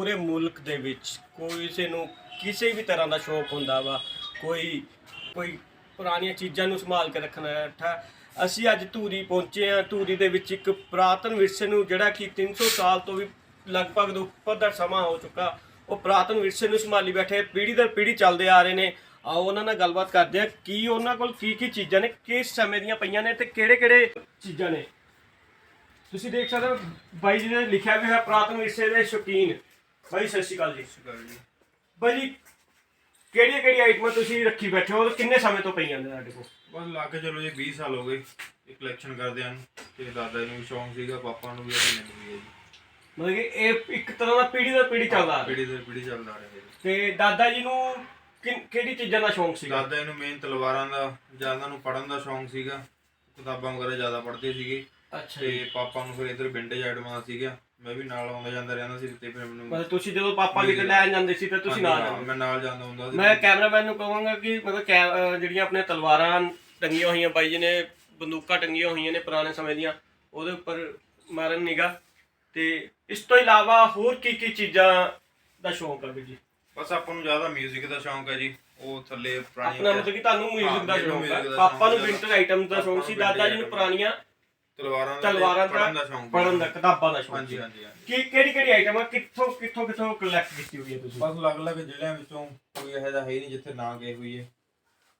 ਪੂਰੇ ਮੁਲਕ ਦੇ ਵਿੱਚ ਕੋਈ ਕਿਸੇ ਨੂੰ ਕਿਸੇ ਵੀ ਤਰ੍ਹਾਂ ਦਾ ਸ਼ੌਕ ਹੁੰਦਾ ਵਾ, ਕੋਈ ਕੋਈ ਪੁਰਾਣੀਆਂ ਚੀਜ਼ਾਂ ਨੂੰ ਸੰਭਾਲ ਕੇ ਰੱਖਣਾ ਅੱਠਾ ਅਸੀਂ ਅੱਜ ਧੂਰੀ ਪਹੁੰਚੇ ਹਾਂ, ਧੂਰੀ ਦੇ ਵਿੱਚ ਇੱਕ ਪੁਰਾਤਨ ਵਿਰਸੇ ਨੂੰ ਜਿਹੜਾ ਕਿ 300 ਸਾਲ ਤੋਂ ਵੀ ਲਗਭਗ ਤੋਂ ਉੱਪਰ ਦਾ ਸਮਾਂ ਹੋ ਚੁੱਕਾ, ਉਹ ਪੁਰਾਤਨ ਵਿਰਸੇ ਨੂੰ ਸੰਭਾਲੀ ਬੈਠੇ, ਪੀੜ੍ਹੀ ਦਰ ਪੀੜ੍ਹੀ ਚੱਲਦੇ ਆ ਰਹੇ ਨੇ। ਆਓ ਉਹਨਾਂ ਨਾਲ ਗੱਲਬਾਤ ਕਰਦੇ ਆ ਕੀ ਉਹਨਾਂ ਕੋਲ ਕੀ ਕੀ ਚੀਜ਼ਾਂ ਨੇ, ਕਿਸ ਸਮੇਂ ਦੀਆਂ ਪਈਆਂ ਨੇ ਤੇ ਕਿਹੜੇ ਕਿਹੜੇ ਚੀਜ਼ਾਂ ਨੇ? ਤੁਸੀਂ ਦੇਖ ਸਕਦੇ ਹੋ, ਬਾਈ ਜੀ ਨੇ ਲਿਖਿਆ ਵੀ ਹੈ ਪੁਰਾਤਨ ਵਿਰਸੇ ਦੇ ਸ਼ੌਕੀਨ। ਬਾਈ ਸਤਿ ਸ਼੍ਰੀ ਅਕਾਲ ਜੀ। ਬਾਈ ਜੀ ਕਿਹੜੀਆਂ ਕਿਹੜੀਆਂ ਆਈਟਮਾਂ ਤੁਸੀਂ ਰੱਖੀ ਬੈਠੇ ਹੋ? ਔਰ ਕਿੰਨੇ ਸਮੇਂ ਤੋਂ ਪਈਆਂ ਨੇ ਤੁਹਾਡੇ ਕੋਲ? ਬਸ ਲਾ ਕੇ ਚਲੋ ਜੀ 20 ਸਾਲ ਹੋ ਗਏ। ਇਹ ਕਲੈਕਸ਼ਨ ਕਰਦੇ ਆਂ। ਤੇ ਦਾਦਾ ਨੂੰ ਵੀ ਸ਼ੌਂਕ ਸੀਗਾ ਪਾਪਾ ਨੂੰ ਵੀ ਅਤੇ ਮੈਨੂੰ ਵੀ ਹੈ ਜੀ। ਮਤਲਬ ਕਿ ਇਹ ਇੱਕ ਤਰ੍ਹਾਂ ਦਾ ਪੀੜ੍ਹੀ ਦਰ ਪੀੜ੍ਹੀ ਚੱਲਦਾ ਆ ਰਿਹਾ। ਪੀੜੀ ਦਰ ਪੀੜੀ ਚੱਲਦਾ ਰਿਹਾ ਜੀ। ਤੇ ਦਾਦਾ ਜੀ ਨੂੰ ਕਿਨ- ਕਿਹੜੀ ਚੀਜ਼ਾਂ ਦਾ ਸ਼ੌਂਕ ਸੀਗਾ? ਦਾਦਾ ਨੂੰ ਮੇਨ ਤਲਵਾਰਾਂ ਦਾ ਜ਼ਿਆਦਾ ਨੂੰ ਪੜਨ ਦਾ ਸ਼ੌਂਕ ਸੀਗਾ। ਕਿਤਾਬਾਂ ਵਗੈਰਾ ਜ਼ਿਆਦਾ ਪੜ੍ਹਦੇ ਸੀਗੇ। ਅੱਛਾ ਤੇ ਪਾਪਾ ਨੂੰ ਫਿਰ ਇਧਰ ਆਈਟਮਾਂ ਦਾ ਸੀਗਾ। ਮੈਂ ਵੀ ਨਾਲ ਆਉਂਦਾ ਜਾਂਦਾ ਰਹਿੰਦਾ ਸੀ ਤੇ ਫਿਰ ਮੈਨੂੰ ਮਤਲਬ ਤੁਸੀਂ ਜਦੋਂ ਪਾਪਾ ਕਿਤੇ ਲੈਣ ਜਾਂਦੇ ਸੀ ਤੇ ਤੁਸੀਂ ਨਾਲ ਜਾਂਦੇ ਮੈਂ ਨਾਲ ਜਾਂਦਾ ਹੁੰਦਾ ਸੀ। ਮੈਂ ਕੈਮਰਾਮੈਨ ਨੂੰ ਕਹਾਂਗਾ ਕਿ ਮਤਲਬ ਕੈ- ਅਹ ਜਿਹੜੀਆਂ ਆਪਣੇ ਤਲਵਾਰਾਂ ਟੰਗੀਆਂ ਹੋਈਆਂ ਬਾਈ ਜੀ ਨੇ ਬੰਦੂਕਾਂ ਟੰਗੀਆਂ ਹੋਈਆਂ ਨੇ ਪੁਰਾਣੇ ਸਮੇਂ ਦੀਆਂ ਉਹਦੇ ਉੱਪਰ ਮਾਰਨ ਨਿਗਾ ਤੇ ਇਸ ਤੋਂ ਇਲਾਵਾ ਹੋਰ ਕੀ ਕੀ ਚੀਜ਼ਾਂ ਦਾ ਸ਼ੌਂਕ ਹੈ ਵੀਰ ਜੀ? ਬਸ ਆਪਾਂ ਨੂੰ ਜ਼ਿਆਦਾ 뮤직 ਦਾ ਸ਼ੌਂਕ ਹੈ ਜੀ। ਉਹ ਥੱਲੇ ਪੁਰਾਣੀ ਆਪਣਾ ਮਤਲਬ ਕਿ ਤੁਹਾਨੂੰ ਮਿਊਜ਼ਿਕ ਦਾ ਹਾਂ, ਮੈਨੂੰ ਸ਼ੌਂਕ ਹੈ music ਦਾ ਪਾਪਾ ਨੂੰ ਵਿੰਟਰ ਆਈਟਮ ਦਾ ਸ਼ੌਂਕ ਸੀ ਦਾਦਾ ਜੀ ਨੂੰ vintage ਪੁਰਾਣੀਆਂ ਤਲਵਾਰਾਂ ਦਾ ਤਲਵਾਰਾਂ ਪੜਨ ਦਾ ਦਾ ਸ਼ੌਂਕ ਪੜਨ ਦਾ ਕਿਤਾਬਾਂ ਦਾ ਸ਼ੌਂਕ ਹਾਂਜੀ ਸੀ ਹਾਂਜੀ ਹਾਂਜੀ। ਕੀ ਕਿਹੜੀ ਕਿਹੜੀ ਆਈਟਮ ਆ? ਕਿੱਥੋਂ ਕਿੱਥੋਂ ਕਿੱਥੋਂ ਕਲੈਕਟ ਕੀਤੀ ਹੋਈ ਹੈ ਤੁਸੀਂ? ਬਸ ਅਲੱਗ-ਅਲੱਗ ਜ਼ਿਲ੍ਹਿਆਂ ਵਿੱਚੋਂ ਕੋਈ ਇਹੋ ਜਿਹਾ ਹੈ ਹੀ ਨਹੀਂ ਜਿੱਥੇ ਨਾ ਗਏ ਹੋਈ ਹੈ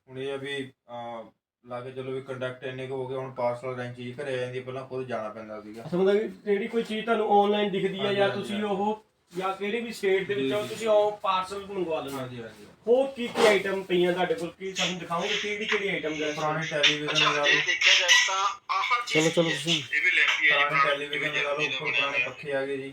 ਹੁਣ ਇਹ ਆ ਵੀ ਅਹ, ਲਾ ਕੇ ਚਲੋ ਵੀ ਕੰਡਕਟ ਇੰਨੇ ਕੁ ਹੋ ਗਏ ਹੁਣ ਪਾਰਸਲ ਰੈਂਕ ਚੀਜ਼ ਘਰੇ ਆ ਜਾਂਦੀ ਹੈ, ਪਹਿਲਾਂ ਖੁਦ ਜਾਣਾ ਪੈਂਦਾ ਸੀਗਾ। ਮਤਲਬ ਕਿ ਜਿਹੜੀ ਕੋਈ ਚੀਜ਼ ਤੁਹਾਨੂੰ ਆਨਲਾਈਨ ਦਿਖਦੀ ਹੈ ਹਾਂਜੀ, ਜਾਂ ਹਾਂਜੀ, ਤੁਸੀਂ ਉਹ ਜਾਂ ਕਿਹੜੀ ਵੀ ਸਟੇਟ ਦੇ ਵਿੱਚ ਜੀ, ਜੀ। ਤੁਸੀਂ ਉਹ ਪਾਰਸਲ ਮੰਗਵਾ ਲੈਣਾ ਹਾਂਜੀ ਹਾਂਜੀ। ਹੋਰ ਕੀ ਕੀ ਆਈਟਮ ਪਈਆਂ ਤੁਹਾਡੇ ਕੋਲ? ਕੀ ਸਾਨੂੰ ਦਿਖਾਓਗੇ ਕਿਹੜੀ ਕਿਹੜੀ ਆਈਟਮ ਦਾ ਪੁਰਾਣੇ ਟੈਲੀਵਿਜ਼ਨ ਲਗਾ ਲਓ। ਦੇਖਿਆ ਜਾਏ ਤਾਂ ਆਹ ਚਲੋ ਚਲੋ ਤੁਸੀਂ ਇਹ ਵੀ ਲੈਂਦੀ ਹੈ ਪੁਰਾਣੇ ਟੈਲੀਵਿਜ਼ਨ ਲਗਾ ਲਓ ਉੱਪਰ ਪੁਰਾਣੇ ਪੱਖੇ ਆ ਗਏ ਜੀ।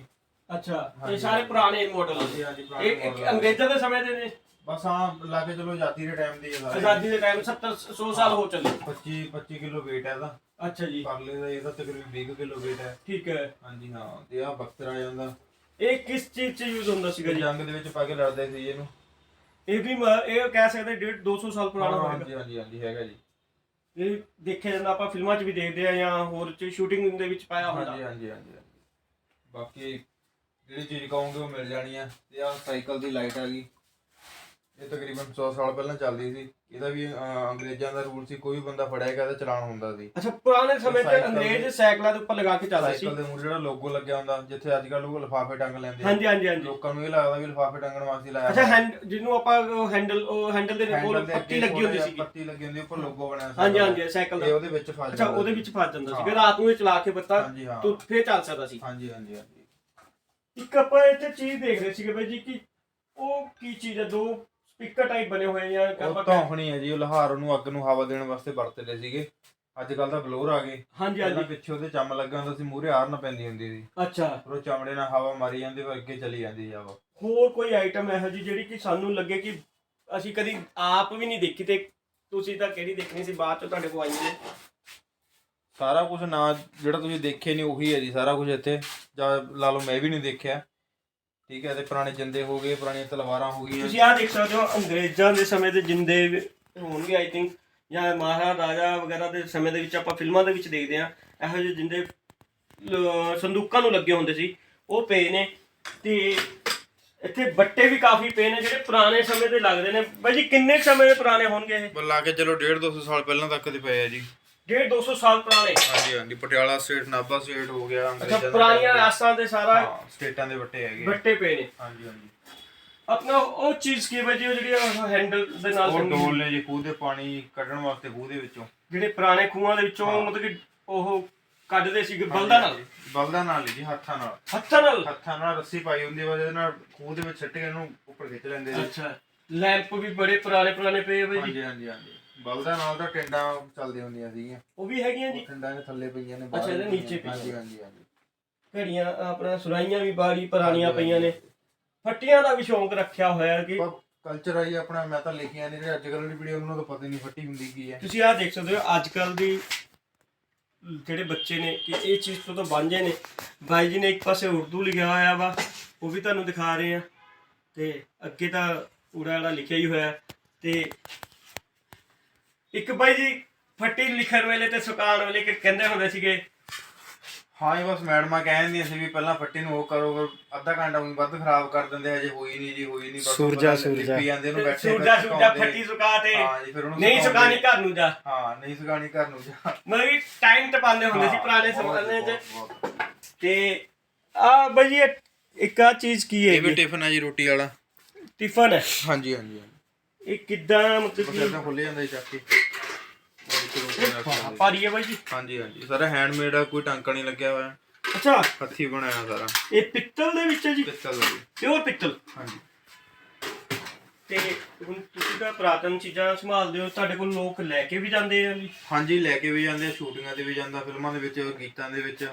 ਅੱਛਾ ਇਹ। ਸਾਰੇ ਪੁਰਾਣੇ ਮਾਡਲ ਹਾਂਜੀ ਹਾਂਜੀ ਪੁਰਾਣੇ ਇਹ model ਆ। ਅੰਗਰੇਜ਼ਾਂ ਦੇ ਸਮੇਂ ਦੇ ਨੇ? ਬਸ ਹਾਂ ਲਾ ਕੇ ਚਲੋ ਜਾਤੀ ਦੇ ਟਾਈਮ ਦੀ ਹੈ ਸਾਰੇ ਆਜ਼ਾਦੀ ਦੇ ਟਾਈਮ 70 100 ਸਾਲ ਹੋ ਚੱਲੇ। 25 25 ਕਿਲੋ weight ਹੈ ਇਹਦਾ ਅੱਛਾ ਜੀ। ਪਰਲੇ ਦਾ ਇਹਦਾ ਤਕਰੀਬਨ 20 ਕਿਲੋ weight ਹੈ ਠੀਕ ਹੈ। ਹਾਂਜੀ ਹਾਂ ਤੇ ਆ ਬਖਤਰ ਆ ਜਾਂਦਾ। ਇਹ ਕਿਸ ਚੀਜ਼ 'ਚ ਯੂਜ਼ ਹੁੰਦਾ ਸੀਗਾ ਜੀ? ਜੰਗ ਦੇ ਵਿੱਚ ਪਾ ਕੇ ਲੜਦੇ ਸੀ ਇਹਨੂੰ। ਇਹ ਵੀ ਮ- ਇਹ ਕਹਿ ਸਕਦੇ 1.5 200 ਸਾਲ ਪੁਰਾਣਾ ਹੋਵੇਗਾ ਹਾਂਜੀ ਹਾਂਜੀ ਹਾਂਜੀ ਹੈਗਾ ਜੀ। ਇਹ ਦੇਖਿਆ ਜਾਂਦਾ ਆਪਾਂ ਫਿਲਮਾਂ 'ਚ ਵੀ ਦੇਖਦੇ ਆ ਜਾਂ ਹੋਰ 'ਚ ਸ਼ੂਟਿੰਗ ਦੇ ਵਿੱਚ ਪਾਇਆ ਹੁੰਦਾ। ਹਾਂਜੀ ਹਾਂਜੀ ਹਾਂਜੀ ਹਾਂਜੀ। ਬਾਕੀ ਜਿਹੜੀ ਚੀਜ਼ ਕਹੋਗੇ ਉਹ ਮਿਲ ਜਾਣੀ ਆ। ਤੇ ਆ ਸਾਈਕਲ ਦੀ ਲਾਈਟ ਆ ਗਈ। ਇਹ ਤਕਰੀਬਨ 100 ਸਾਲ ਪਹਿਲਾਂ ਚੱਲਦੀ ਸੀ। ਇਹਦਾ ਵੀ ਅਹ, ਅੰਗਰੇਜ਼ਾਂ ਦਾ ਰੂਲ ਸੀ ਕੋਈ ਵੀ ਬੰਦਾ ਫੜਿਆ ਗਿਆ ਤਾਂ ਚਲਾਨ ਹੁੰਦਾ ਸੀ। ਅੱਛਾ ਪੁਰਾਣੇ ਸਮੇਂ 'ਚ ਸਾਈਕਲ ਅੰਗਰੇਜ਼ ਸਾਈਕਲਾਂ ਦੇ ਉੱਪਰ ਲਗਾ ਕੇ ਚੱਲਦੇ ਸੀ। ਸਾਈਕਲ ਦੇ ਮੂਹਰੇ ਜਿਹੜਾ ਲੋਗੋ ਲੱਗਿਆ ਹੁੰਦਾ ਜਿੱਥੇ ਅੱਜ ਕੱਲ੍ਹ ਲੋਕ ਲਿਫਾਫੇ ਟੰਗ ਲੈਂਦੇ ਆ। ਹਾਂਜੀ ਹਾਂਜੀ ਹਾਂਜੀ। ਲੋਕਾਂ ਨੂੰ ਇਹ ਲੱਗਦਾ ਵੀ ਲਿਫਾਫੇ ਟੰਗਣ ਵਾਸਤੇ ਲਾਇਆ ਅੱਛਾ ਹੋਇਆ। ਹੈਂਡ ਜਿਹਨੂੰ ਆਪਾਂ ਉਹ ਹੈਂਡਲ ਉਹ ਹੈਂਡਲ ਦੇ ਕੋਲ ਦੇ ਅੱਗੇ ਲੱਗੀ ਹੁੰਦੀ ਥੋੜ੍ਹਾ ਜਿਹਾ ਪੱਟੀ ਲੱਗੀ ਹੁੰਦੀ ਉੱਪਰ ਲੋਗੋ ਬਣਿਆ ਸੀ ਹਾਂਜੀ ਹਾਂਜੀ ਸਾਈਕਲ ਇਹ ਦਾ ਉਹਦੇ ਵਿੱਚ ਫਸ ਅੱਛਾ ਜਾਂਦਾ ਉਹਦੇ ਸੀ। ਵਿੱਚ ਫਸ ਜਾਂਦਾ ਸੀ। ਹਾਂ। ਫਿਰ ਰਾਤ ਨੂੰ ਇਹ ਚਲਾ ਕੇ ਬੱਤਾ ਹਾਂਜੀ ਹਾਂ। ਤੂੰ ਫੇਰ ਚੱਲ ਸਕਦਾ ਸੀ। ਹਾਂਜੀ ਹਾਂਜੀ ਹਾਂਜੀ। ਇੱਕ ਆਪਾਂ ਇੱਥੇ ਚੀਜ਼ ਦੇਖ ਰਹੇ ਸੀਗੇ ਬਾਈ ਜੀ ਕਿ ਉਹ ਕੀ ਚੀਜ਼ ਹੈ? ਦੋ ਸਪੀਕਰ ਟਾਈਪ ਬਣੇ ਹੋਏ ਆ ਉਹ ਆਪਾਂ ਧੌਂਕਣੀ ਹੈ ਜੀ ਉਹ ਲਹਾਰ ਨੂੰ ਅੱਗ ਨੂੰ ਹਵਾ ਦੇਣ ਵਾਸਤੇ ਵਰਤਦੇ ਸੀਗੇ। ਅੱਜ ਕੱਲ ਤਾਂ ਬਲੋਰ ਆ ਗਏ। ਹਾਂਜੀ ਹਾਂਜੀ। ਪਿੱਛੇ ਉਹਦੇ ਚੰਮ ਲੱਗਾ ਹੁੰਦਾ ਸੀ ਮੂਹਰੇ ਆਰਨ ਪੈਂਦੀ ਹੁੰਦੀ ਸੀ। ਅੱਛਾ। ਫਿਰ ਉਹ ਚਮੜੇ ਨਾਲ ਹਵਾ ਮਾਰੀ ਜਾਂਦੀ ਫਿਰ ਅੱਗੇ ਚਲੀ ਜਾਂਦੀ ਹਵਾ। ਹੋਰ ਕੋਈ ਆਈਟਮ ਇਹੋ ਜੀ ਜਿਹੜੀ ਕਿ ਸਾਨੂੰ ਲੱਗੇ ਕਿ ਅਸੀਂ ਕਦੀ ਆਪ ਵੀ ਨਹੀਂ ਦੇਖੀ ਤੇ ਤੁਸੀਂ ਤਾਂ ਕਿਹੜੀ ਦੇਖਣੀ ਸੀ ਬਾਅਦ ਚ ਤੁਹਾਡੇ ਕੋਲ ਆਈ ਨੇ ਸਾਰਾ ਕੁਝ ਨਾ ਜਿਹੜਾ ਤੁਸੀਂ ਦੇਖਿਆ ਨਹੀਂ ਉਹੀ ਹੈ ਜੀ ਸਾਰਾ ਕੁਝ ਇੱਥੇ। ਜਾਂ ਲਾ ਲਓ ਮੈਂ ਵੀ ਨਹੀਂ ਦੇਖਿਆ। ਠੀਕ ਹੈ ਤੇ ਪੁਰਾਣੇ ਜਿੰਦੇ ਹੋ ਗਏ ਪੁਰਾਣੀਆਂ ਤਲਵਾਰਾਂ ਹੋ ਗਈਆਂ। ਤੁਸੀਂ ਆਹ ਦੇਖ ਸਕਦੇ ਹੋ ਅੰਗਰੇਜ਼ਾਂ ਦੇ ਸਮੇਂ ਦੇ ਜਿੰਦੇ ਵੀ ਹੋਣਗੇ ਆਈ ਥਿੰਕ ਜਾਂ ਮਹਾਰਾਜਾ ਵਗੈਰਾ ਦੇ ਸਮੇਂ ਦੇ ਵਿੱਚ ਆਪਾਂ ਫਿਲਮਾਂ ਦੇ ਵਿੱਚ ਦੇਖਦੇ ਆ ਇਹੋ ਜਿਹੇ ਜਿੰਦੇ ਲ- ਸੰਦੂਕਾਂ ਨੂੰ ਲੱਗੇ ਹੁੰਦੇ ਸੀ। ਉਹ ਪਏ ਨੇ ਤੇ ਇੱਥੇ ਬੱਟੇ ਵੀ ਕਾਫੀ ਪਏ ਨੇ ਜਿਹੜੇ ਪੁਰਾਣੇ ਸਮੇਂ ਦੇ ਲੱਗਦੇ ਨੇ। ਬਾਈ ਜੀ ਕਿੰਨੇ ਕੁ ਸਮੇਂ ਦੇ ਪੁਰਾਣੇ ਹੋਣਗੇ ਇਹ? ਲਾ ਕੇ ਚਲੋ 1.5 200 ਸਾਲ ਪਹਿਲਾਂ ਤੱਕ ਦੇ ਪਏ ਆ ਜੀ। 1.5 200 ਸਾਲ ਪੁਰਾਣੇ। ਹਾਂਜੀ ਹਾਂਜੀ ਪਟਿਆਲਾ ਸਟੇਟ ਨਾਭਾ ਸਟੇਟ ਹੋ ਗਿਆ ਅੱਛਾ ਅੰਗਰੇਜ਼ਾਂ ਦਾ ਪੁਰਾਣੀਆਂ ਰਾਸਾਂ ਦੇ ਸਾਰਾ ਸਟੇਟਾਂ ਦੇ ਵੱਟੇ ਹੈਗੇ। ਬੱਟੇ ਪਏ ਨੇ। ਹਾਂਜੀ ਹਾਂਜੀ। ਆਪਣਾ ਉਹ ਚੀਜ਼ ਕੀ ਬਾਈ ਜੀ ਉਹ ਜਿਹੜੀ ਹੈਂਡਲ ਦੇ ਨਾਲ ਉਹ? ਡੋਲ ਨੇ ਜੀ ਖੂਹ ਦੇ ਪਾਣੀ ਕੱਢਣ ਵਾਸਤੇ ਖੂਹ ਦੇ ਵਿੱਚੋਂ। ਜਿਹੜੇ ਪੁਰਾਣੇ ਖੂਹਾਂ ਦੇ ਵਿੱਚੋਂ। ਮਤਲਬ ਕਿ ਉਹ ਕੱਢਦੇ ਸੀਗੇ ਬਲਦਾਂ ਨਾਲ? ਬਲਦਾਂ ਨਾਲ ਜੀ ਹੱਥਾਂ ਨਾਲ। ਹੱਥਾਂ ਨਾਲ? ਹੱਥਾਂ ਨਾਲ ਰੱਸੀ ਪਾਈ ਹੁੰਦੀ ਉਹਦੇ ਨਾਲ ਖੂਹ ਦੇ ਵਿੱਚ ਸਿੱਟ ਕੇ ਇਹਨੂੰ ਉੱਪਰ ਖਿੱਚ ਲੈਂਦੇ ਅੱਛਾ ਲੈਂਪ ਵੀ ਬੜੇ ਪੁਰਾਣੇ ਪੁਰਾਣੇ ਪਏ ਬਾਈ ਜੀ। ਹਾਂਜੀ ਹਾਂਜੀ ਹਾਂਜੀ। ਬਲਦਾਂ ਨਾਲ ਤਾਂ ਟਿੰਡਾਂ ਚੱਲਦੀਆਂ ਹੁੰਦੀਆਂ ਸੀਗੀਆਂ। ਉਹ ਵੀ ਹੈਗੀਆਂ ਜੀ। ਉਹ ਟਿੰਡਾਂ ਦੇ ਥੱਲੇ ਪਈਆਂ ਨੇ ਅੱਛਾ, ਇਹਦੇ ਪਈਆਂ। ਨੀਚੇ ਪਈਆਂ। ਹਾਂਜੀ ਹਾਂਜੀ ਹਾਂਜੀ। ਘੜੀਆਂ ਆਪਣਾ ਸੁਰਾਈਆਂ ਵੀ ਬਾੜੀ ਪੁਰਾਣੀਆਂ ਪਈਆਂ ਨੇ। ਫੱਟੀਆਂ ਦਾ ਵੀ ਸ਼ੌਂਕ ਰੱਖਿਆ ਹੋਇਆ ਕਿ ਕਲਚਰ ਆਈ ਆਪਣਾ ਮੈਂ ਤਾਂ ਲਿਖੀਆਂ ਨੇ ਜਿਹੜੇ ਅੱਜ ਕੱਲ੍ਹ ਦੀ ਪੀੜ੍ਹੀ ਉਹਨਾਂ ਨੂੰ ਤਾਂ ਪਤਾ ਹੀ ਨਹੀਂ ਫੱਟੀ ਹੁੰਦੀ ਕੀ ਹੈ। ਤੁਸੀਂ ਆਹ ਦੇਖ ਸਕਦੇ ਹੋ ਅੱਜ ਕੱਲ ਦੀ ਜਿਹੜੇ ਬੱਚੇ ਨੇ ਕਿ ਇਹ ਚੀਜ਼ ਤੋਂ ਤਾਂ ਵਾਂਝੇ ਨੇ। ਬਾਈ ਜੀ ਨੇ ਇੱਕ ਪਾਸੇ ਉਰਦੂ ਲਿਖਿਆ ਹੋਇਆ ਵਾ ਉਹ ਵੀ ਤੁਹਾਨੂੰ ਦਿਖਾ ਰਹੇ ਆ। ਤੇ ਅੱਗੇ ਤਾਂ ਪੂਰਾ ਜਿਹੜਾ ਲਿਖਿਆ ਹੀ ਹੋਇਆ। ਤੇ ਇੱਕ ਬਾਈ ਜੀ ਫੱਟੀ ਲਿਖਣ ਵੇਲੇ ਤੇ ਸੁਕਾਉਣ ਵੇਲੇ ਕਿ ਕਹਿੰਦੇ ਹੁੰਦੇ ਸੀਗੇ ਹਾਂ ਜੀ ਬਸ ਮੈਡਮਾਂ ਕਹਿੰਦੀਆਂ ਸੀ ਵੀ ਪਹਿਲਾਂ ਫੱਟੀ ਨੂੰ ਉਹ ਕਰੋ ਫਿਰ ਅੱਧਾ ਘੰਟਾ ਊਂ ਵੱਧ ਖਰਾਬ ਕਰ ਦਿੰਦੇ ਹਜੇ ਹੋਈ ਨਹੀਂ ਜੀ ਹੋਈ ਨਹੀਂ ਸੂਰਜਾ, ਸੂਰਜਾ। ਲਿਪੀ ਜਾਂਦੇ ਉਹਨੂੰ ਬੈਠੇ ਸੂਰਜਾ ਸੂਰਜਾ। ਫੱਟੀ ਸੁਕਾ ਤੇ ਹਾਂ ਜੀ ਫਿਰ ਉਹਨੂੰ ਨਹੀਂ। ਸੁਕਾਣੀ ਘਰ ਨੂੰ ਜਾ ਹਾਂ ਨਹੀਂ ਸੁਕਾਣੀ ਘਰ ਨੂੰ ਜਾ ਮਤਲਬ ਕਿ ਟਾਈਮ ਤੇ ਪਾਉਂਦੇ ਹੁੰਦੇ ਸੀ ਹਾਂ, ਪੁਰਾਣੇ ਜ਼ਮਾਨੇ 'ਚ। ਤੇ ਆ ਬਈ ਇਹ ਇੱਕ ਆ ਚੀਜ਼ ਕੀ ਇਹ ਵੀ ਹੈ ਟਿਫਨ ਹੈ ਜੀ ਰੋਟੀ ਵਾਲਾ ਟਿਫਨ ਹੈ ਹਾਂਜੀ ਹਾਂਜੀ ਇਹ ਕਿੱਦਾਂ ਮਤਲਬ ਕਿ ਇਦਾਂ ਖੁੱਲੇ ਜਾਂਦਾ ਚੱਕ। ਕੇ। ਭਾਰੀ ਹੈ ਬਾਈ ਜੀ। ਹਾਂਜੀ ਹਾਂਜੀ। ਸਾਰਾ ਹੈਂਡਮੇਡ ਆ ਕੋਈ ਟਾਂਕਾ ਨਹੀਂ ਲੱਗਿਆ ਹੋਇਆ। ਅੱਛਾ। ਹੱਥੀ ਬਣਾਇਆ ਸਾਰਾ। ਇਹ ਪਿੱਤਲ ਦੇ ਵਿੱਚ ਹੈ ਜੀ? ਪਿੱਤਲ ਦਾ ਜੀ। ਪਿਓਰ ਪਿੱਤਲ? ਹਾਂਜੀ। ਤੇ ਹੁਣ ਤੁਸੀਂ ਤਾਂ ਪੁਰਾਤਨ ਚੀਜ਼ਾਂ ਸੰਭਾਲਦੇ ਹੋ ਤੁਹਾਡੇ ਕੋਲ ਲੋਕ ਲੈ ਕੇ ਵੀ ਜਾਂਦੇ ਆ ਜੀ। ਹਾਂਜੀ ਲੈ ਕੇ ਵੀ ਜਾਂਦੇ ਆ ਸ਼ੂਟਿੰਗਾਂ ਤੇ ਵੀ ਜਾਂਦਾ ਫਿਲਮਾਂ ਦੇ ਵਿੱਚ ਗੀਤਾਂ ਦੇ ਵਿੱਚ।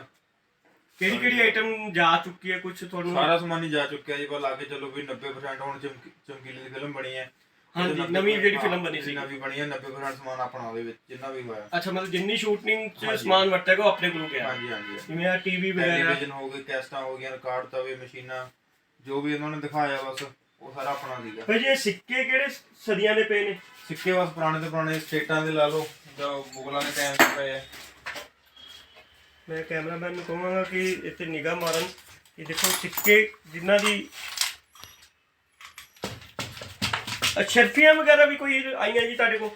ਕਿਹੜੀ ਕਿਹੜੀ ਆਈਟਮ ਜਾ ਚੁੱਕੀ ਹੈ ਕੁਝ ਤੁਹਾਨੂੰ? ਸਾਰਾ ਸਮਾਨ ਹੀ ਜਾ ਚੁੱਕਿਆ ਜੀ ਪਰ ਲਾ ਕੇ ਚਲੋ ਵੀ 90% ਹੁਣ ਚਮਕੀ- ਚਮਕੀਲੇ ਦੀ ਫਿਲਮ ਬਣੀ ਹੈ। ਹਾਂਜੀ, ਇਹਦੇ 90% ਨਵੀਂ ਜਿਹੜੀ film ਬਣੀ ਸੀ। ਨਵੀਂ ਬਣੀ ਹੈ 90% ਸਮਾਨ ਆਪਣਾ ਉਹਦੇ ਵਿੱਚ ਜਿੰਨਾ ਵੀ ਹੋਇਆ। ਅੱਛਾ ਮਤਲਬ ਜਿੰਨੀ ਸ਼ੂਟਿੰਗ 'ਚ ਹਾਂਜੀ। ਸਮਾਨ ਵਰਤੇਗਾ ਉਹ ਆਪਣੇ ਕੋਲੋਂ ਗਿਆ। ਹਾਂਜੀ ਹਾਂਜੀ। ਜਿਵੇਂ ਆ ਟੀਵੀ ਵਗੈਰਾ। ਟੈਲੀਵਿਜ਼ਨ ਹੋ ਗਏ ਕੈਸਟਾਂ ਹੋ ਗਈਆਂ ਰਿਕਾਰਡ ਤਵੇ ਮਸ਼ੀਨਾਂ ਜੋ ਵੀ ਉਹਨਾਂ ਨੇ ਦਿਖਾਇਆ ਬਸ ਉਹ ਸਾਰਾ ਆਪਣਾ ਸੀਗਾ। ਭਾਈ ਜੀ ਇਹ ਸਿੱਕੇ ਕਿਹੜੇ ਸਦੀਆਂ ਦੇ ਪਏ ਨੇ? ਸਿੱਕੇ ਬਸ ਪੁਰਾਣੇ ਤੇ ਪੁਰਾਣੇ ਸਟੇਟਾਂ ਦੇ ਲਾ ਲਓ ਜੋ ਮੁਗਲਾਂ ਦੇ ਟਾਈਮ ਤੇ ਪਏ ਆ। ਮੈਂ ਕੈਮਰਾਮੈਨ ਨੂੰ ਕਹਾਂਗਾ ਕਿ ਇੱਥੇ ਨਿਗਾਹ ਮਾਰਨ ਕਿ ਦੇਖੋ ਸਿੱਕੇ ਜਿਨ੍ਹਾਂ ਦੀ ਅਸ਼ਰਫੀਆਂ ਵਗੈਰਾ ਵੀ ਕੋਈ ਆਈਆਂ ਜੀ ਤੁਹਾਡੇ ਕੋਲ?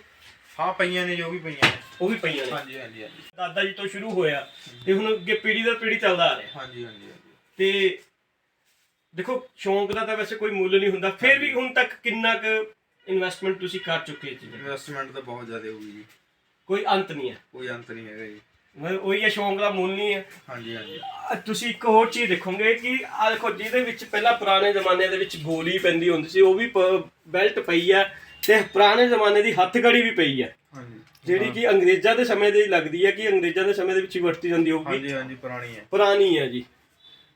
ਹਾਂ ਪਈਆਂ ਨੇ ਜੋ ਵੀ ਪਈਆਂ ਨੇ। ਉਹ ਵੀ ਪਈਆਂ ਨੇ? ਹਾਂਜੀ ਹਾਂਜੀ ਹਾਂਜੀ। ਦਾਦਾ ਜੀ ਤੋਂ ਸ਼ੁਰੂ ਹੋਇਆ ਤੇ ਹੁਣ ਅੱਗੇ ਪੀੜੀ ਦਰ ਪੀੜੀ ਚੱਲਦਾ ਆ ਰਿਹਾ। ਹਾਂਜੀ ਹਾਂਜੀ ਹਾਂਜੀ। ਤੇ ਦੇਖੋ ਸ਼ੌਂਕ ਦਾ ਤਾਂ ਵੈਸੇ ਕੋਈ ਮੁੱਲ ਨਹੀਂ ਹੁੰਦਾ। ਫਿਰ ਵੀ ਹੁਣ ਤੱਕ ਕਿੰਨਾ ਕੁ ਇਨਵੈਸਟਮੈਂਟ ਤੁਸੀਂ ਕਰ ਚੁੱਕੇ ਜੀ ਇਨਵੈਸਟਮੈਂਟ ਤਾਂ ਬਹੁਤ ਜ਼ਿਆਦਾ ਹੋ ਗਈ ਜੀ। ਕੋਈ ਅੰਤ ਨਹੀਂ ਹੈ। ਕੋਈ ਅੰਤ ਨਹੀਂ ਹੈਗਾ ਜੀ। ਉਹੀ ਹੈ ਸ਼ੌਂਕ ਦਾ ਮੁੱਲ ਨਹੀਂ ਹੈ ਹਾਂਜੀ ਹਾਂਜੀ। ਤੁਸੀਂ ਇੱਕ ਹੋਰ ਚੀਜ਼ ਦੇਖੋਗੇ ਕਿ ਆ ਦੇਖੋ ਜਿਹਦੇ ਵਿੱਚ ਪਹਿਲਾਂ ਪੁਰਾਣੇ ਜ਼ਮਾਨੇ ਦੇ ਵਿੱਚ ਗੋਲੀ ਪੈਂਦੀ ਹੁੰਦੀ ਸੀ ਉਹ ਵੀ ਬੈਲਟ ਪਈ ਆ ਤੇ ਪੁਰਾਣੇ ਜ਼ਮਾਨੇ ਦੀ ਹੱਥਕੜੀ ਵੀ ਪਈ ਹਾਂਜੀ। ਜਿਹੜੀ ਕਿ ਅੰਗਰੇਜ਼ਾਂ ਦੇ ਸਮੇਂ ਦੀ ਲੱਗਦੀ ਹੈ ਕਿ ਅੰਗਰੇਜ਼ਾਂ ਦੇ ਸਮੇਂ ਦੇ ਵਿੱਚ ਹੀ ਵਰਤੀ ਜਾਂਦੀ ਹੋਊਗੀ। ਹਾਂਜੀ ਹਾਂਜੀ ਪੁਰਾਣੀ ਹੈ ਪੁਰਾਣੀ ਹੈ ਜੀ।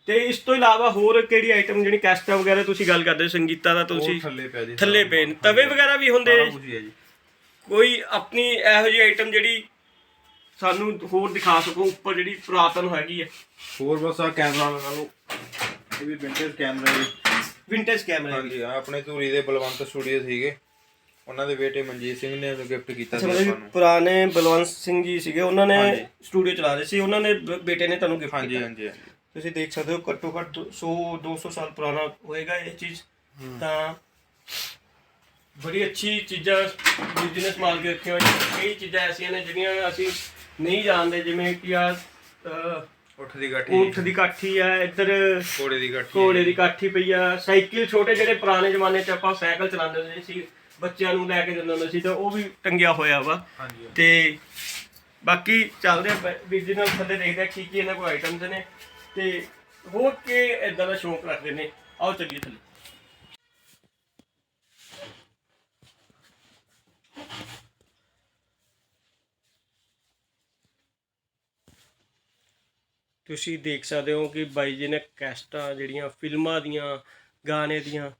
ਤੇ ਇਸ ਤੋਂ ਇਲਾਵਾ ਹੋਰ ਕਿਹੜੀ ਆਈਟਮ ਜਿਹੜੀ ਕੈਸਟਾ ਵਗੈਰਾ ਤੁਸੀਂ ਗੱਲ ਕਰਦੇ ਹੋ ਸੰਗੀਤਾ ਦਾ ਤੁਸੀਂ ਥੱਲੇ ਪਿਆ ਜੀ ਥੱਲੇ ਪਏ ਨੇ ਤਵੇ ਵਗੈਰਾ ਵੀ ਹੁੰਦੇ ਹੀ ਹੈ ਕੋਈ ਆਪਣੀ ਇਹੋ ਜਿਹੀ ਆਈਟਮ ਜਿਹੜੀ ਸਾਨੂੰ ਹੋਰ ਦਿਖਾ ਸਕੋ ਉੱਪਰ ਜਿਹੜੀ ਪੁਰਾਤਨ ਹੈਗੀ ਹੈ ਹੋਰ ਬਸ ਆ ਕੈਮਰਾ ਲਗਾ ਲਓ ਇਹ ਵੀ ਵਿੰਟੇਜ ਕੈਮਰਾ ਜੀ। ਵਿੰਟੇਜ ਕੈਮਰਾ ਹਾਂਜੀ ਆ ਆਪਣੇ ਧੂਰੀ ਦੇ ਬਲਵੰਤ ਸਟੂਡੀਓ ਸੀਗੇ। ਉਹਨਾਂ ਦੇ ਬੇਟੇ ਮਨਜੀਤ ਸਿੰਘ ਨੇ ਗਿਫਟ ਕੀਤਾ ਸੀ ਅੱਛਾ ਮਤਲਬ ਆਪਾਂ ਕਿ ਨੂੰ। ਪੁਰਾਣੇ ਬਲਵੰਤ ਸਿੰਘ ਜੀ ਸੀਗੇ ਉਹਨਾਂ ਨੇ ਹਾਂਜੀ। ਸਟੂਡੀਓ ਚਲਾ ਰਹੇ ਸੀ ਉਹਨਾਂ ਨੇ ਬ- ਬੇਟੇ ਨੇ ਤੁਹਾਨੂੰ ਗਿਫਟ ਹਾਂਜੀ ਕੀਤਾ। ਹਾਂਜੀ ਹਾਂਜੀ। ਤੁਸੀਂ ਦੇਖ ਸਕਦੇ ਹੋ ਘੱਟੋ ਘੱਟ 100 200 ਸਾਲ ਪੁਰਾਣਾ ਹੋਏਗਾ ਇਹ ਚੀਜ਼। ਤਾਂ ਬੜੀ ਅੱਛੀ ਚੀਜ਼ਾਂ ਬਿਜ਼ਨਸ ਮਾਲ ਕੇ ਰੱਖੀਆਂ ਹੋਈਆਂ ਕਈ ਚੀਜ਼ਾਂ ਐਸੀਆਂ ਨੇ ਜਿਹੜੀਆਂ ਅਸੀਂ ਨਹੀਂ ਜਾਣਦੇ ਜਿਵੇਂ ਕਿ ਆ ਉੱਠ ਦੀ ਗਾਠੀ ਊਠ ਦੀ ਕਾਠੀ ਆ ਇੱਧਰ ਘੋੜੇ ਦੀ ਗਾਠੀ ਘੋੜੇ ਦੀ ਕਾਠੀ ਪਈ ਆ। ਸਾਈਕਲ ਛੋਟੇ ਜਿਹੜੇ ਪੁਰਾਣੇ ਜ਼ਮਾਨੇ 'ਚ ਆਪਾਂ ਸਾਈਕਲ ਚਲਾਉਂਦੇ ਹੁੰਦੇ ਸੀ ਬੱਚਿਆਂ ਨੂੰ ਲੈ ਕੇ ਜਾਂਦੇ ਹੁੰਦੇ ਸੀ ਤਾਂ ਉਹ ਵੀ ਟੰਗਿਆ ਹੋਇਆ ਵਾ। ਹਾਂਜੀ ਤੇ ਬਾਕੀ ਚੱਲਦੇ ਆ ਬਿਜ਼ਨਸ ਥੱਲੇ ਦੇਖਦੇ ਆ ਕੀ ਕੀ ਇਹਨਾਂ ਕੋਲ ਆਈਟਮਸ ਨੇ। ਤੇ ਹੋਰ ਕੇ ਇਦਾਂ ਦਾ ਸ਼ੌਂਕ ਰੱਖਦੇ ਨੇ। ਆਓ ਚੱਲੀਏ ਥੱਲੇ। ਤੁਸੀਂ ਦੇਖ ਸਕਦੇ ਹੋ ਕਿ ਬਾਈ ਜੀ ਨੇ ਕੈਸਟਾਂ ਜਿਹੜੀਆਂ ਫਿਲਮਾਂ ਦੀਆਂ ਗਾਣੇ ਦੀਆਂ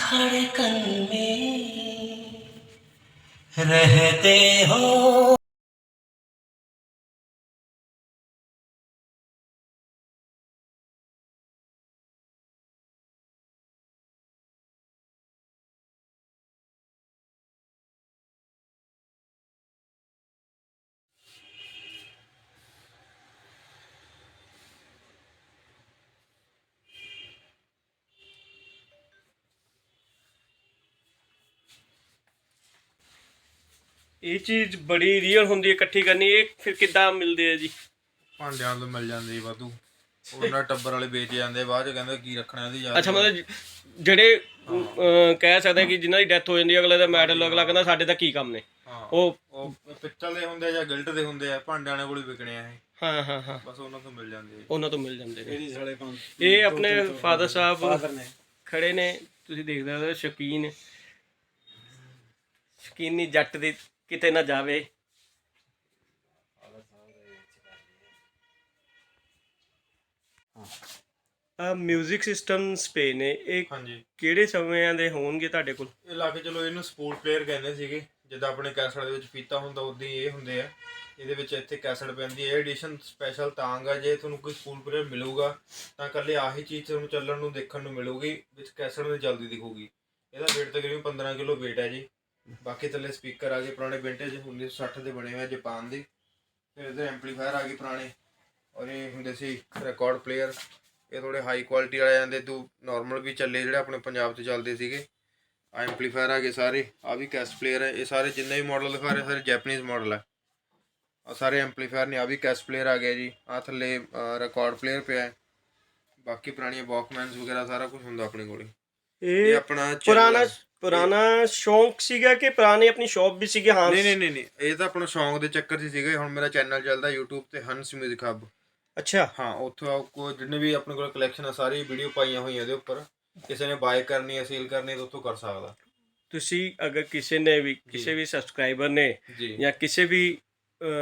धड़कन में रहते हो ਇਹ ਚੀਜ਼ ਬੜੀ ਰੀਅਲ ਹੁੰਦੀ ਹੈ ਇਕੱਠੀ ਕਰਨੀ ਇਹ ਫਿਰ ਕਿੱਦਾਂ ਮਿਲਦੇ ਆ ਜੀ? ਭਾਂਡਿਆਂ ਤੋਂ ਮਿਲ ਜਾਂਦੇ ਵਾਧੂ। ਉਹਨਾਂ ਟੱਬਰ ਵਾਲੇ ਵੇਚ ਜਾਂਦੇ ਬਾਅਦ ਚ ਕਹਿੰਦੇ ਕੀ ਰੱਖਣਾ ਇਹਦੀ ਯਾਦ ਅੱਛਾ ਮਤਲਬ ਜਿਹੜੇ ਅਹ, ਕਹਿ ਸਕਦੇ ਕਿ ਜਿਨ੍ਹਾਂ ਦੀ ਡੈਥ ਹੋ ਜਾਂਦੀ ਹੈ ਅਗਲੇ ਦਾ ਮੈਡਲ ਅਗਲਾ ਕਹਿੰਦਾ ਸਾਡੇ ਤਾਂ ਕੀ ਕੰਮ ਨੇ। ਹਾਂ ਉਹ ਉਹ ਪਿੱਤਲ ਦੇ ਹੁੰਦੇ ਆ ਜਾਂ ਗਿਲਟ ਦੇ ਹੁੰਦੇ ਆ ਭਾਂਡਿਆਂ ਵਾਲੇ ਕੋਲ ਹੀ ਵਿਕਣੇ ਆ ਇਹ। ਹਾਂ ਹਾਂ ਹਾਂ। ਬਸ ਉਹਨਾਂ ਤੋਂ ਮਿਲ ਜਾਂਦੇ ਆ ਉਹਨਾਂ ਤੋਂ ਮਿਲ ਜਾਂਦੇ ਨੇ। ਇਹਦੀ ਸਾਲੇ ਪੰਜ ਇਹ ਆਪਣੇ ਫਾਦਰ ਸਾਹਿਬ ਫਾਦਰ ਨੇ। ਖੜੇ ਨੇ ਤੁਸੀਂ ਦੇਖਦੇ ਹੋ ਸ਼ਕੀਨ। ਸ਼ਕੀਨੀ ਜੱਟ ਦੀ ਕਿਤੇ ਨਾ ਜਾਵੇ। ਆ 뮤직 ਸਿਸਟਮਸ ਪੇ ਨੇ ਇਹ ਹਾਂਜੀ। ਕਿਹੜੇ ਸਮਿਆਂ ਦੇ ਹੋਣਗੇ ਤੁਹਾਡੇ ਕੋਲ? ਇਹ ਲਾ ਕੇ ਚਲੋ ਇਹਨੂੰ ਸਪੋਰਟ ਪਲੇਅਰ ਕਹਿੰਦੇ ਸੀਗੇ। ਜਿੱਦਾਂ ਆਪਣੇ ਕੈਸਟ ਦੇ ਵਿੱਚ ਫੀਤਾ ਹੁੰਦਾ ਉਦਾਂ ਹੀ ਇਹ ਹੁੰਦੇ ਆ। ਇਹਦੇ ਵਿੱਚ ਇੱਥੇ ਕੈਸਟ ਪੈਂਦੀ ਹੈ ਇਹ ਐਡੀਸ਼ਨ ਸਪੈਸ਼ਲ ਤਾਂ ਗਾ ਜੇ ਤੁਹਾਨੂੰ ਕੋਈ ਸਕੂਲ ਪੀਰੀਅਡ ਮਿਲੂਗਾ ਤਾਂ ਇਕੱਲੇ ਆਹੀ ਚੀਜ਼ ਤੁਹਾਨੂੰ ਚੱਲਣ ਨੂੰ ਦੇਖਣ ਨੂੰ ਮਿਲੂਗੀ ਵਿੱਚ ਕੈਸਟ ਦੀ ਜਲਦੀ ਦਿਖੂਗੀ। ਇਹਦਾ weight ਤਕਰੀਬਨ 15 ਕਿਲੋ weight ਹੈ ਜੀ। ਬਾਕੀ ਥੱਲੇ ਸਪੀਕਰ ਆ ਗਏ ਪੁਰਾਣੇ ਵਿੰਟੇਜ 1960 ਦੇ ਬਣੇ ਹੋਏ ਜਾਪਾਨ ਦੇ। ਫਿਰ ਇਹਦੇ ਐਂਪਲੀਫਾਇਰ ਆ ਗਏ ਪੁਰਾਣੇ ਔਰ ਇਹ ਹੁੰਦੇ ਸੀ ਰਿਕਾਰਡ ਪਲੇਅਰ ਇਹ ਥੋੜੇ ਹਾਈ ਕੁਆਲਿਟੀ ਵਾਲੇ ਜਾਂਦੇ ਤੂੰ ਨਾਰਮਲ ਵੀ ਚੱਲੇ ਜਿਹੜੇ ਆਪਣੇ ਪੰਜਾਬ 'ਚ ਚੱਲਦੇ ਸੀਗੇ। ਐਂਪਲੀਫਾਇਰ ਆ ਗਏ ਸਾਰੇ ਆ ਵੀ ਕੈਸਟ ਪਲੇਅਰ ਹੈ ਇਹ ਸਾਰੇ ਜਿੰਨੇ ਵੀ ਮਾਡਲ ਦਿਖਾ ਰਹੇ ਸਾਰੇ ਜੈਪਨੀਜ਼ ਮਾਡਲ ਹੈ ਆ ਸਾਰੇ ਐਂਪਲੀਫਾਇਰ ਨੇ ਆ ਵੀ ਕੈਸਟ ਪਲੇਅਰ ਆ ਗਿਆ ਜੀ। ਆ ਥੱਲੇ ਰਿਕਾਰਡ ਪਲੇਅਰ ਪਿਆ ਹੈ। ਬਾਕੀ ਪੁਰਾਣੀਆਂ ਵਾਕਮੈਨਸ ਵਗੈਰਾ ਸਾਰਾ ਕੁਝ ਹੁੰਦਾ ਆਪਣੇ ਕੋਲੇ। ਇਹ ਆਪਣਾ ਪੁਰਾਣਾ। ਪੁਰਾਣਾ ਸ਼ੌਂਕ ਸੀਗਾ ਕਿ ਪੁਰਾਣੀ ਆਪਣੀ ਸ਼ੌਪ ਵੀ ਸੀਗੇ ਹਾਂ ਨਹੀਂ ਨਹੀਂ ਨਹੀਂ ਨਹੀਂ। ਇਹ ਤਾਂ ਆਪਣਾ ਸ਼ੌਂਕ ਦੇ ਚੱਕਰ 'ਚ ਸੀਗਾ। ਹੁਣ ਮੇਰਾ ਚੈਨਲ ਚੱਲਦਾ YouTube ਤੇ ਹੰਸ 뮤직 ਹੱਬ ਅੱਛਾ। ਹਾਂ ਉੱਥੋਂ ਕੋ ਜਿੰਨੇ ਵੀ ਆਪਣੇ ਕੋਲ ਕਲੈਕਸ਼ਨ ਆ ਸਾਰੀ ਵੀਡੀਓ ਪਾਈਆਂ ਹੋਈਆਂ ਇਹਦੇ ਉੱਪਰ। ਕਿਸੇ ਨੇ ਬਾਏ ਕਰਨੀ ਹੈ ਸੇਲ ਕਰਨੀ ਹੈ ਤਾਂ ਉੱਥੋਂ ਕਰ ਸਕਦਾ। ਤੁਸੀਂ ਅਗਰ ਕਿਸੇ ਨੇ ਵੀ ਕਿਸੇ ਵੀ ਸਬਸਕ੍ਰਾਈਬਰ ਨੇ ਜੀ। ਜਾਂ ਕਿਸੇ ਵੀ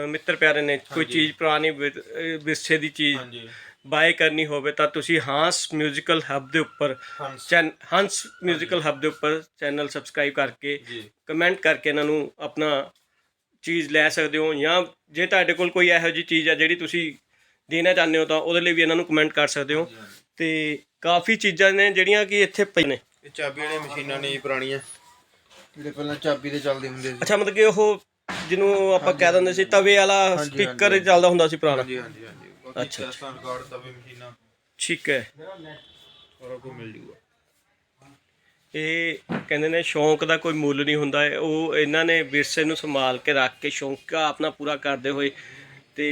ਮਿੱਤਰ ਪਿਆਰੇ ਨੇ ਕੋਈ। ਚੀਜ਼ ਪੁਰਾਣੀ ਵਿਰਸੇ ਦੀ ਚੀਜ਼ ਹਾਂਜੀ। ਬਾਏ ਕਰਨੀ ਹੋਵੇ ਤਾਂ ਤੁਸੀਂ ਹਾਂਸ ਮਿਊਜ਼ੀਕਲ ਹੱਬ ਦੇ ਉੱਪਰ ਹੰਸ ਚੈਨ ਹੰਸ ਮਿਊਜ਼ੀਕਲ ਹੱਬ ਦੇ ਉੱਪਰ ਚੈਨਲ ਸਬਸਕ੍ਰਾਈਬ ਕਰਕੇ ਜੀ। ਕਮੈਂਟ ਕਰਕੇ ਇਹਨਾਂ ਨੂੰ ਆਪਣਾ ਚੀਜ਼ ਲੈ ਸਕਦੇ ਹੋ ਜਾਂ ਜੇ ਤੁਹਾਡੇ ਕੋਲ ਕੋਈ ਇਹੋ ਜਿਹੀ ਚੀਜ਼ ਹੈ ਜਿਹੜੀ ਤੁਸੀਂ ਦੇਣਾ ਚਾਹੁੰਦੇ ਹੋ ਤਾਂ ਉਹਦੇ ਲਈ ਵੀ ਇਹਨਾਂ ਨੂੰ ਕਮੈਂਟ ਕਰ ਸਕਦੇ ਹੋ। ਤੇ ਕਾਫੀ ਚੀਜ਼ਾਂ ਨੇ ਜਿਹੜੀਆਂ ਕਿ ਇੱਥੇ ਪਈ ਨੇ। ਇਹ ਚਾਬੀ ਵਾਲੀਆਂ ਮਸ਼ੀਨਾਂ ਨੇ ਜੀ ਪੁਰਾਣੀਆਂ। ਜਿਹੜੇ ਪਹਿਲਾਂ ਚਾਬੀ ਤੇ ਚੱਲਦੇ ਹੁੰਦੇ ਸੀ। ਅੱਛਾ ਮਤਲਬ ਕਿ ਉਹ ਜਿਹਨੂੰ ਆਪਾਂ ਕਹਿ ਦਿੰਦੇ ਸੀ ਤਵੇ ਵਾਲਾ ਸਪੀਕਰ। ਚੱਲਦਾ ਹੁੰਦਾ ਸੀ ਪੁਰਾਣਾ। ਹਾਂਜੀ ਹਾਂਜੀ। ਬਾਕੀ ਅੱਛਾ। ਚੈਸਟਾਂ ਰਿਕਾਰਡ ਤਵੇ ਮਸ਼ੀਨਾਂ ਠੀਕ ਹੈ ਸਾਰਾ ਕੁਝ ਮਿਲ ਜੂਗਾ ਇਹ ਕਹਿੰਦੇ ਨੇ ਸ਼ੌਂਕ ਦਾ ਕੋਈ ਮੁੱਲ ਨਹੀਂ ਹੁੰਦਾ ਹੈ। ਉਹ ਇਹਨਾਂ ਨੇ ਵਿਰਸੇ ਨੂੰ ਸੰਭਾਲ ਕੇ ਰੱਖ ਕੇ ਸ਼ੌਂਕ ਆਪਣਾ ਪੂਰਾ ਕਰਦੇ ਹੋਏ ਤੇ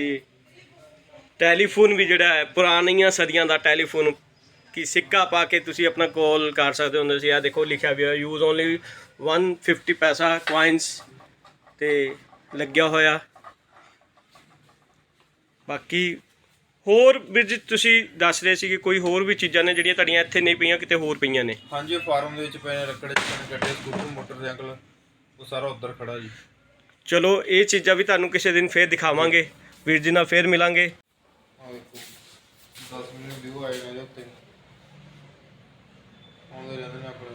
ਟੈਲੀਫੋਨ ਵੀ ਜਿਹੜਾ ਹੈ ਪੁਰਾਣੀਆਂ ਸਦੀਆਂ ਦਾ ਟੈਲੀਫੋਨ ਕੀ ਸਿੱਕਾ ਪਾ ਕੇ ਤੁਸੀਂ ਆਪਣਾ ਕਾਲ ਕਰ ਸਕਦੇ ਹੁੰਦੇ ਸੀ ਆ ਦੇਖੋ ਲਿਖਿਆ ਵੀ ਯੂਜ਼ ਓਨਲੀ 150 ਪੈਸਾ ਕੁਆਇਨਸ ਤੇ ਲੱਗਿਆ ਹੋਇਆ ਬਾਕੀ ਹੋਰ ਵੀ ਜੀ ਤੁਸੀਂ ਦੱਸ ਰਹੇ ਸੀ ਕਿ ਕੋਈ ਹੋਰ ਵੀ ਚੀਜ਼ਾਂ ਨੇ ਜਿਹੜੀਆਂ ਤੁਹਾਡੀਆਂ ਇੱਥੇ ਨਹੀਂ ਪਈਆਂ ਕਿਤੇ ਹੋਰ ਪਈਆਂ ਨੇ? ਹਾਂਜੀ ਉਹ ਫਾਰਮ ਦੇ ਵਿੱਚ ਪਏ ਨੇ ਲੱਕੜ ਨੇ ਗੱਡੇ ਸਕੂਟਰ ਮੋਟਰਸਾਈਕਲ ਉਹ ਸਾਰਾ ਉੱਧਰ ਖੜਾ ਜੀ। ਚਲੋ ਇਹ ਚੀਜ਼ਾਂ ਵੀ ਤੁਹਾਨੂੰ ਕਿਸੇ ਦਿਨ ਫੇਰ ਦਿਖਾਵਾਂਗੇ। ਵੀਰ ਜੀ ਨਾਲ ਫੇਰ ਮਿਲਾਂਗੇ। ਆ ਦੇਖੋ 10 ਮਿਲੀਅਨ ਵਿਊ ਆਏ ਨੇ ਇਹਦੇ ਉੱਤੇ। ਆਉਂਦੇ ਰਹਿੰਦੇ ਨੇ ਆਪਣੇ